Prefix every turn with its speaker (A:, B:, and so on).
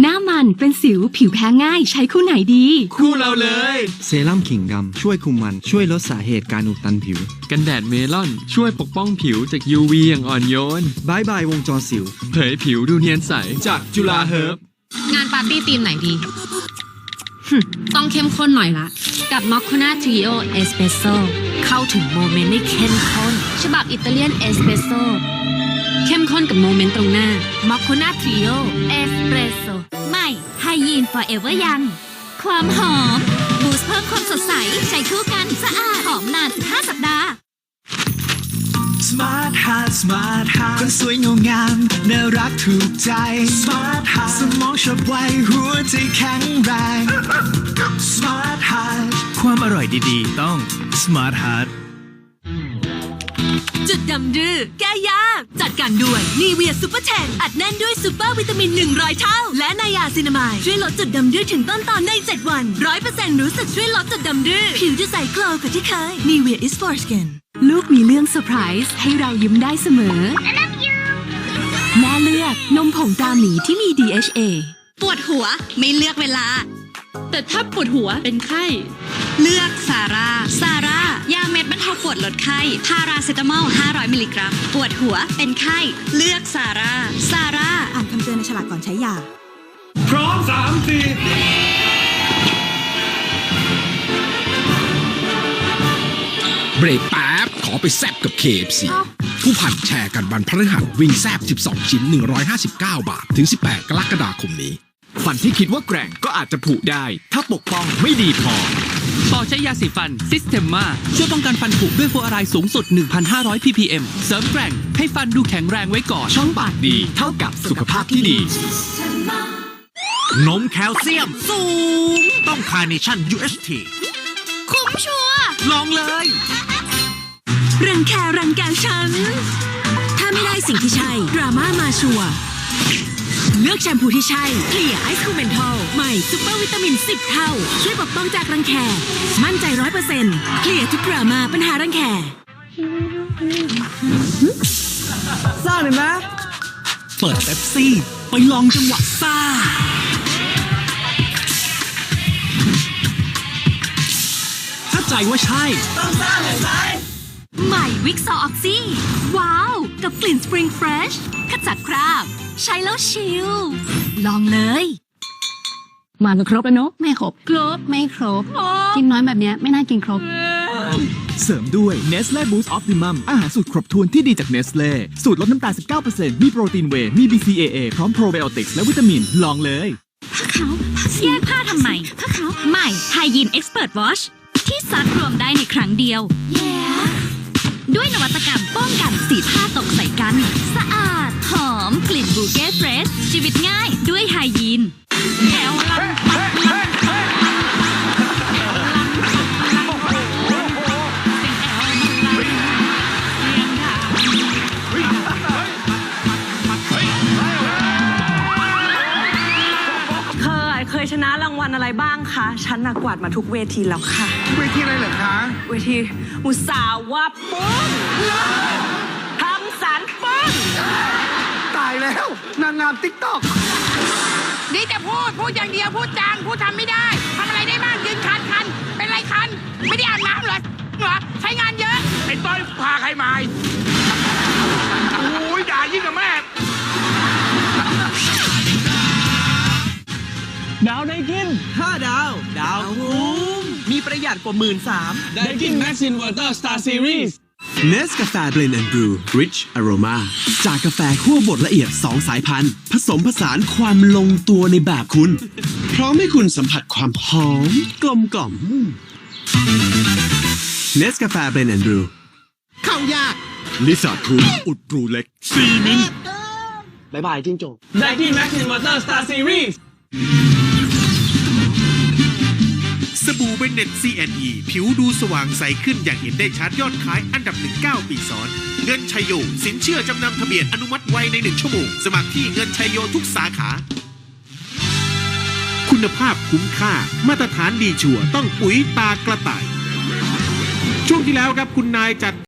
A: หน้ามันเป็นสิวผิวแพ้ง่าย ใช้คู่ไหนดี
B: คู่เราเลย
C: เซรั่มขิงดำช่วยคุมมันช่วยลดสาเหตุการอุดตันผิว
B: กันแดดเมลอน ช่วยปกป้องผิวจาก UV อย่างอ่อนโยน
C: บายบายวงจรสิว
B: เผยผิวดูเนียนใสจากจุฬาเฮิร์บ
D: งานปาร์ตี้ธีมไหนดีหึต้องเข้มข้นหน่อยละ กับ m o c c a n a Trio Espresso เข้าถึงโมเมนต์ได้เข้มข้น ฉบับอิตาเลียนเอสเปรสโซ เข้มข้นกับโมเมนต์ตรงหน้า m o c c a n a Trio Espresso
E: ใหม่ไฮยีน forever ยัง ความหอม บูสต์เพิ่มความสดใส ใช้คู่กัน สะอาด หอมนาน15สัปดาห์
F: Smart Heart Smart Heart คนสวยงดงามน่ารักถูกใจ Smart Heart สมองฉับไวหัวใจแข็งแรง Smart Heart ความอร่อยดีๆ ต้อง Smart Heart
E: จุ ดำดื้อแก้ยาก จัดการด้วยนีเวียซูเปอร์แทนอัดแน่นด้วยซูเปอร์วิตามิน 100 เท่า และนายาซินามายช่วยลดจุดดำดื้อถึงต้นตอนใน 7 วัน 100%รู้สึกช่วยลดจุดดำดื้อผิวจะใสกลอกว่าที่เคยนีเวีย is for skin
A: ลูกมีเรื่องเซอร์ไพรส์ให้เรายิ้มได้เสมอ แม่เลือกนมผงตาหมีที่มี DHA
E: ปวดหัวไม่เลือกเวลา
D: แต่ถ้าปวดหัวเป็นไข้
E: เลือกซาร่าซาร่ายาเม็ดบรรเทาปวดลดไข้ พาราเซตามอล 500 มิลลิกรัม ปวดหัว เป็นไข้ เลือกซาร่าซาร่า
G: อ่านคำเตือนในฉลากก่อนใช้ยา
B: พร้อมสามสี่
H: เบรกแป๊บ ขอไปแซบกับ KFC ผู้พันแชร์กันวันพฤหัสวิ่งแซบ 12 ชิ้น 159 บาท ถึง 18 กรกฎาคมนี้
B: ฟันที่คิดว่าแกร่งก็อาจจะผุได้ ถ้าปกป้องไม่ดีพอ ต่อใช้ยาสีฟันซิสเ e มมาช่วยป้องกันฟันผุด้วยฟลูออไรด์สูงสุด 1,500 ppm เสริมแกร่ง ให้ฟันดูแข็งแรงไว้ก่อน ช่องปากดีเท่ากับสุขภาพที่ดี
I: นมแคลเซียมสูง ต้องคาร์เนชั่น UHT
E: คุ้มชัวร์
I: ลองเลย
E: รังแครังแกฉัน ถ้าไม่ได้สิ่งที่ใช่ ดราม่ามาชัวร์ เลือกแชมพูที่ใช่เคลียร์ไอซ์คูเมนทอลใหม่ซุปเปอร์วิตามิน 10 เท่า ช่วยปกป้องจากรังแค มั่นใจร้อยเปอร์เซ็นต์เคลียร์ทุกดราม่าปัญหารังแค
I: เปิดเป๊ปซี่ ไปลองจังหวะซ่าถ้าใจว่าใช่
E: ใหม่วิกซอออกซี่ ว้าว กับกลิ่นสปริงเฟรชขจัดคราบ ใช้แล้วชิล ลองเลย
D: มากันครบแล้วเนอะไม่ครบครบไม่ครบ กินน้อยแบบเนี้ยไม่น่ากินครบ
F: เสริมด้วย Nestle Boost Optimum อาหารสูตรครบถ้วนที่ดีจาก Nestle สูตรลดน้ำตาล 19%มีโปรตีนเวย์มี BCAA พร้อมโปรไบโอติกส์และวิตามิน ลองเลย
E: เขาแยกผ้าทำไมผ้าขาวใหม่ไฮยีนเอ็กซ์เพรสวอชที่ซักรวมได้ในครั้งเดียว ด้วยนวัตกรรมป้องกันสีผ้าตกใส่กัน สะอาด หอมกลิ่นบูเก้เฟรชชีวิตง่ายด้วยไฮยีนแถวลั
G: ยเคยชนะรางวัลอะไรบ้างคะ ฉันน่ะกวาดมาทุกเวทีแล้วค่ะ
F: เวทีอะไรเหรอคะ
G: เวทีอุตสาหว่าปึ้งทำสารปึ้ง
F: ตายแล้ว นางงามติ๊กต็อก
J: นี่จะพูด พูดอย่างเดียว พูดจางพูดทำไม่ได้ทำอะไรได้บ้างยืนคันคัน เป็นไรคัน ไม่ได้อาบน้ำเหรอเหรอใช้งานเยอะ ไอ้ต้อยพาใครมาโอ้ยด่ายิ่งกับแม่
F: หยัดกว่าหมื่นสาม
B: ไดกินแม็กซินวอเตอร์สตาร์ซีรีส์
K: เนสกาแฟเบรนด์แอนด์บรู Rich Aroma จากกาแฟคั่วบดละเอียด 2 สายพันธุ์ ผสมผสานความลงตัวในแบบคุณ พร้อมให้คุณสัมผัสความหอม กลมกล่อมเนสกาแฟเบรนด์แอนด์บรู
F: เข้ายาก
K: ลิซาคูอุดรูเล็กซีมินบายบายจิ้งจก
B: ไดกินแม็กซินวอเตอร์สตาร์ซีรีส์
I: สบู่เบนเน็ต CNE ผิวดูสว่างใสขึ้นอย่างเห็นได้ชัดยอดขายอันดับหนึ่งเก้าปีซ้อน เงินชัยโย สินเชื่อจำนำทะเบียนอนุมัติไวในหนึ่งชั่วโมง สมัครที่เงินชัยโยทุกสาขา คุณภาพคุ้มค่า มาตรฐานดีชัวต้องปุ๋ยตากระต่าย ช่วงที่แล้วครับคุณนายจัด